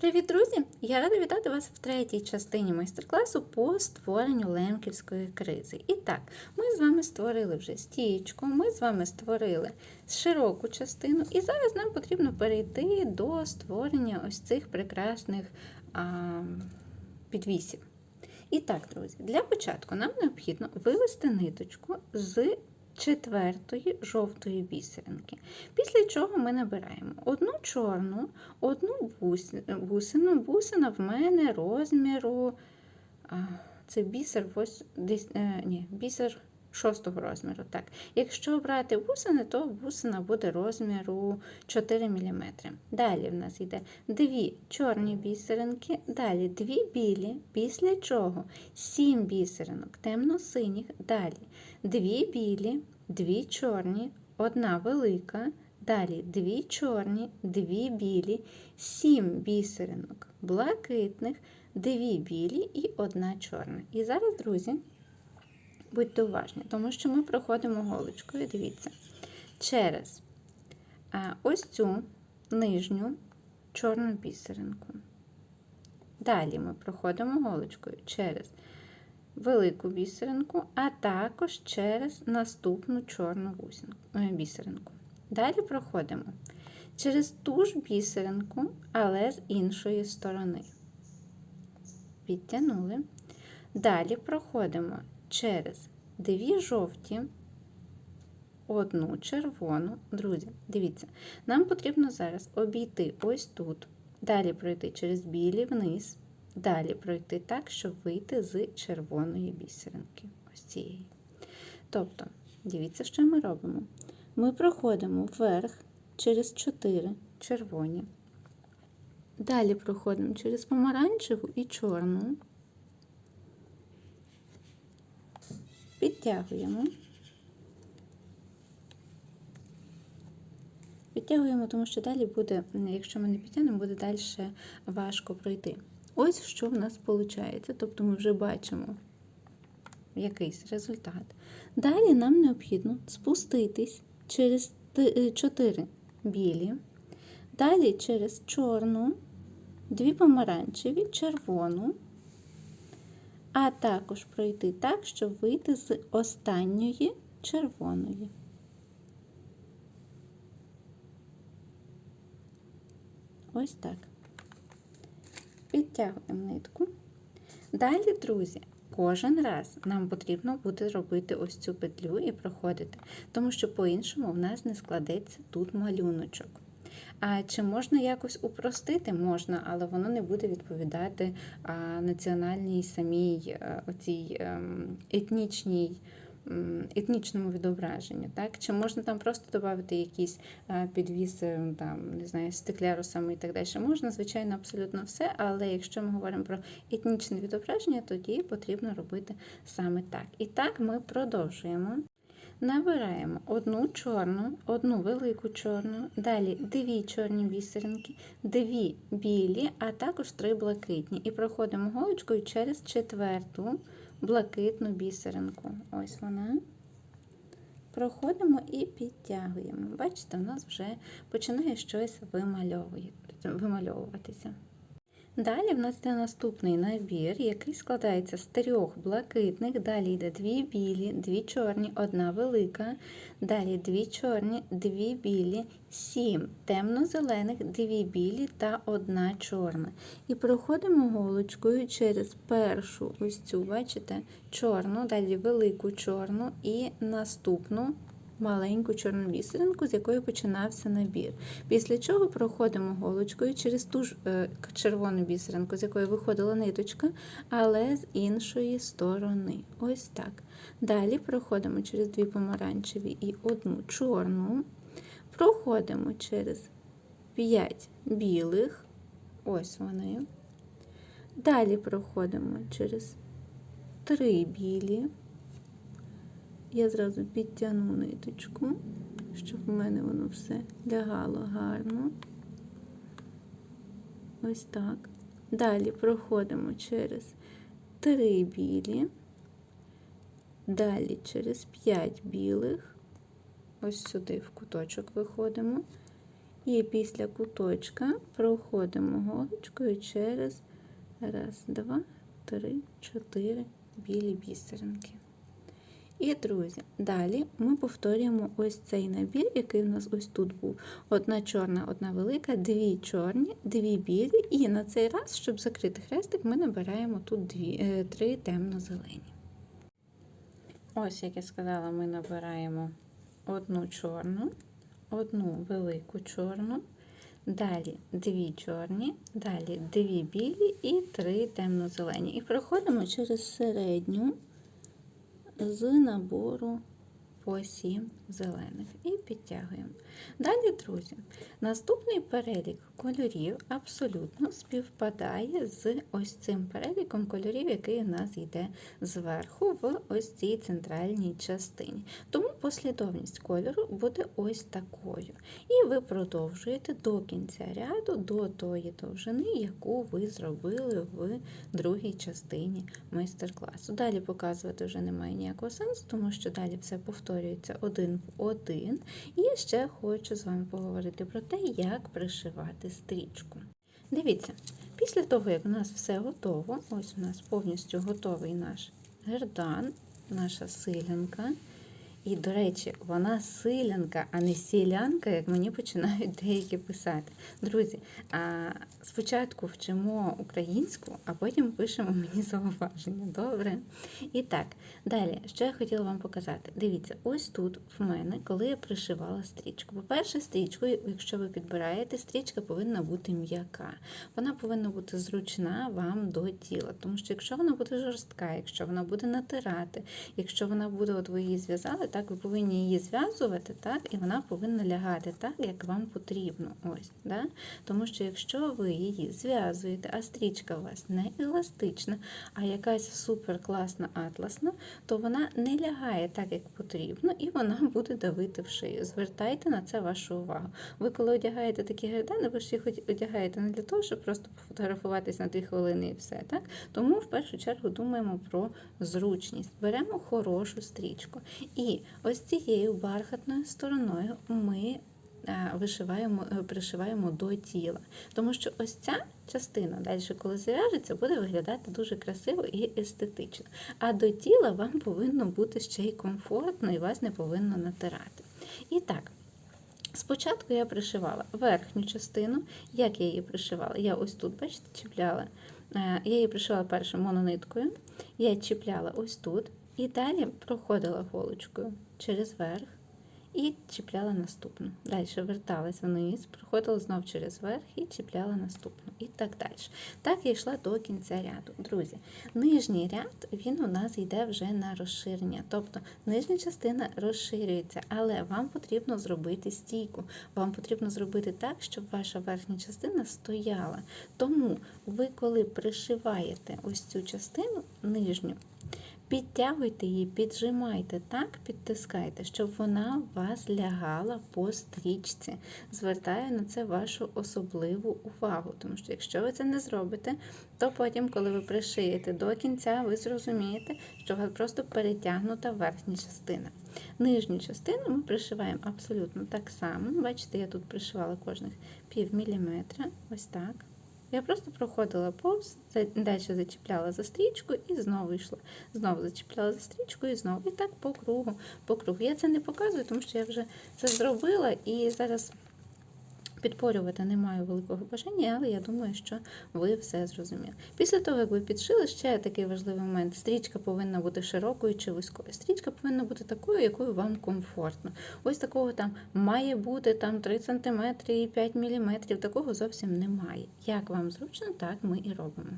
Привіт, друзі! Я рада вітати вас в третій частині майстер-класу по створенню лемківської кризи. І так, ми з вами створили вже стічку, ми з вами створили широку частину, і зараз нам потрібно перейти до створення ось цих прекрасних а, підвісів. І так, друзі, для початку нам необхідно вивести ниточку з четвертої жовтої бісеринки. Після чого ми набираємо одну чорну, одну бусину. Бусина в мене розміру. Це бісер, ось, десь, е, ні, бісер шостого розміру. Так. Якщо брати бусини, то бусина буде розміру 4 мм. Далі в нас йде дві чорні бісеринки, далі дві білі, після чого 7 бісеринок, темно-синіх, далі дві білі, дві чорні, одна велика, далі дві чорні, дві білі, 7 бісеринок блакитних, дві білі і одна чорна. І зараз, друзі, будьте уважні, тому що ми проходимо голочкою, дивіться, через а, ось цю нижню чорну бісеринку. Далі ми проходимо голочкою через велику бісеринку, а також через наступну чорну бісеринку. Далі проходимо через ту ж бісеринку, але з іншої сторони. Підтягнули. Далі проходимо через дві жовті, одну червону. Друзі, дивіться, нам потрібно зараз обійти ось тут, далі пройти через білі вниз, далі пройти так, щоб вийти з червоної бісеринки. Ось цієї. Тобто, дивіться, що ми робимо. Ми проходимо вверх через 4 червоні. Далі проходимо через помаранчеву і чорну. Підтягуємо. Підтягуємо, тому що далі буде, якщо ми не підтягнемо, буде далі важко пройти. Ось що в нас виходить. Тобто ми вже бачимо якийсь результат. Далі нам необхідно спуститись через 4 білі, далі через чорну, дві помаранчеві, червону, а також пройти так, щоб вийти з останньої червоної. Ось так. Підтягуємо нитку. Далі, друзі, кожен раз нам потрібно буде робити ось цю петлю і проходити, тому що по-іншому в нас не складеться тут малюночок. А чи можна якось упростити? Можна, але воно не буде відповідати національній самій а, оцій а, етнічній. Етнічному відображенню, так? Чи можна там просто додати якісь підвіси, там, не знаю, стеклярусами і так далі. Можна, звичайно, абсолютно все, але якщо ми говоримо про етнічне відображення, тоді потрібно робити саме так. І так ми продовжуємо. Набираємо одну чорну, одну велику чорну, далі дві чорні бісеринки, дві білі, а також три блакитні. І проходимо голочкою через четверту блакитну бісеринку. Ось вона. Проходимо і підтягуємо. Бачите, у нас вже починає щось вимальовуватися. Далі в нас йде наступний набір, який складається з трьох блакитних, далі йде дві білі, дві чорні, одна велика, далі дві чорні, дві білі, сім темно-зелених, дві білі та одна чорна. І проходимо голочкою через першу ось цю, бачите, чорну, далі велику чорну і наступну маленьку чорну бісеринку, з якої починався набір. Після чого проходимо голочкою через ту ж е, червону бісеринку, з якої виходила ниточка, але з іншої сторони. Ось так. Далі проходимо через дві помаранчеві і одну чорну. Проходимо через 5 білих, ось вони. Далі проходимо через 3 білі. Я зразу підтягну ниточку, щоб в мене воно все лягало гарно. Ось так. Далі проходимо через три білі, далі через 5 білих, ось сюди в куточок виходимо. І після куточка проходимо голочкою через раз, два, три, чотири білі бісеринки. І, друзі, далі ми повторюємо ось цей набір, який в нас ось тут був. Одна чорна, одна велика, дві чорні, дві білі. І на цей раз, щоб закрити хрестик, ми набираємо тут дві, е, три темно-зелені. Ось, як я сказала, ми набираємо одну чорну, одну велику чорну, далі дві чорні, далі дві білі і три темно-зелені. І проходимо через середню з набору по 7 зелених і підтягуємо. Далі, друзі, наступний перелік кольорів абсолютно співпадає з ось цим переліком кольорів, який у нас йде зверху в ось цій центральній частині. Тому послідовність кольору буде ось такою. І ви продовжуєте до кінця ряду, до тої довжини, яку ви зробили в другій частині майстер-класу. Далі показувати вже немає ніякого сенсу, тому що далі все повторюється один в один. І ще хочу з вами поговорити про те, як пришивати стрічку. Дивіться, після того, як у нас все готово, ось у нас повністю готовий наш гердан, наша силянка. І, до речі, вона силянка, а не сілянка, як мені починають деякі писати. Друзі, а спочатку вчимо українську, а потім пишемо мені зауваження. Добре? І так, далі, що я хотіла вам показати. Дивіться, ось тут в мене, коли я пришивала стрічку. По-перше, стрічку, якщо ви підбираєте, стрічка повинна бути м'яка. Вона повинна бути зручна вам до тіла. Тому що якщо вона буде жорстка, якщо вона буде натирати, якщо вона буде, от ви її зв'язали, так ви повинні її зв'язувати, так, і вона повинна лягати так, як вам потрібно. Ось, да? Тому що якщо ви її зв'язуєте, а стрічка у вас не еластична, а якась супер класна атласна, то вона не лягає так, як потрібно, і вона буде давити в шию. Звертайте на це вашу увагу. Ви, коли одягаєте такі гердани, ви ж їх одягаєте не для того, щоб просто пофотографуватись на дві хвилини і все. так? Тому в першу чергу думаємо про зручність. Беремо хорошу стрічку. І ось цією бархатною стороною ми е, вишиваємо, е, пришиваємо до тіла. Тому що ось ця частина далі, коли зв'яжеться, буде виглядати дуже красиво і естетично. А до тіла вам повинно бути ще й комфортно, і вас не повинно натирати. І так. Спочатку я пришивала верхню частину. Як я її пришивала? Я ось тут, бачите, чіпляла. Е, Я її пришивала першою монониткою, я чіпляла ось тут, і далі проходила голочкою через верх і чіпляла наступну. Далі верталась вниз, проходила знов через верх і чіпляла наступну. І так далі. Так я йшла до кінця ряду. Друзі, нижній ряд він у нас йде вже на розширення. Тобто нижня частина розширюється, але вам потрібно зробити стійку. Вам потрібно зробити так, щоб ваша верхня частина стояла. Тому ви, коли пришиваєте ось цю частину нижню, Підтягуйте її, піджимайте так, підтискайте, щоб вона у вас лягала по стрічці. Звертаю на це вашу особливу увагу, тому що якщо ви це не зробите, то потім, коли ви пришиєте до кінця, ви зрозумієте, що у вас просто перетягнута верхня частина. Нижню частину ми пришиваємо абсолютно так само. Бачите, я тут пришивала кожних пів міліметра, ось так. Я просто проходила повз, далі зачіпляла за стрічку і знову йшла. Знову зачіпляла за стрічку і знову. І так по кругу, по кругу. Я це не показую, тому що я вже це зробила і зараз підпорювати не маю великого бажання, але я думаю, що ви все зрозуміли. Після того, як ви підшили, ще такий важливий момент: стрічка повинна бути широкою чи вузькою. Стрічка повинна бути такою, якою вам комфортно. Ось такого там має бути там 3 см і 5 мм, такого зовсім немає. Як вам зручно, так ми і робимо.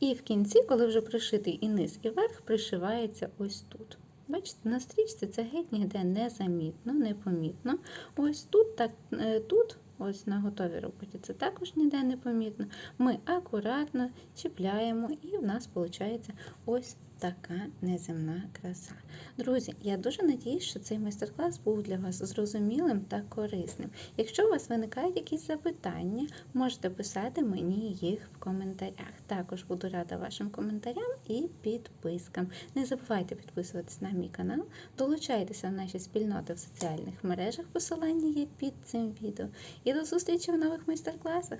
І в кінці, коли вже пришитий і низ, і верх, пришивається ось тут. Бачите, на стрічці це геть ніде незамітно, непомітно. Ось тут, так, е, тут ось на готовій роботі, це також ніде не помітно. Ми акуратно чіпляємо, і в нас виходить ось така неземна краса. Друзі, я дуже надіюсь, що цей майстер-клас був для вас зрозумілим та корисним. Якщо у вас виникають якісь запитання, можете писати мені їх в коментарях. Також буду рада вашим коментарям і підпискам. Не забувайте підписуватись на мій канал, долучайтеся в наші спільноти в соціальних мережах. Посилання є під цим відео. І до зустрічі в нових майстер-класах!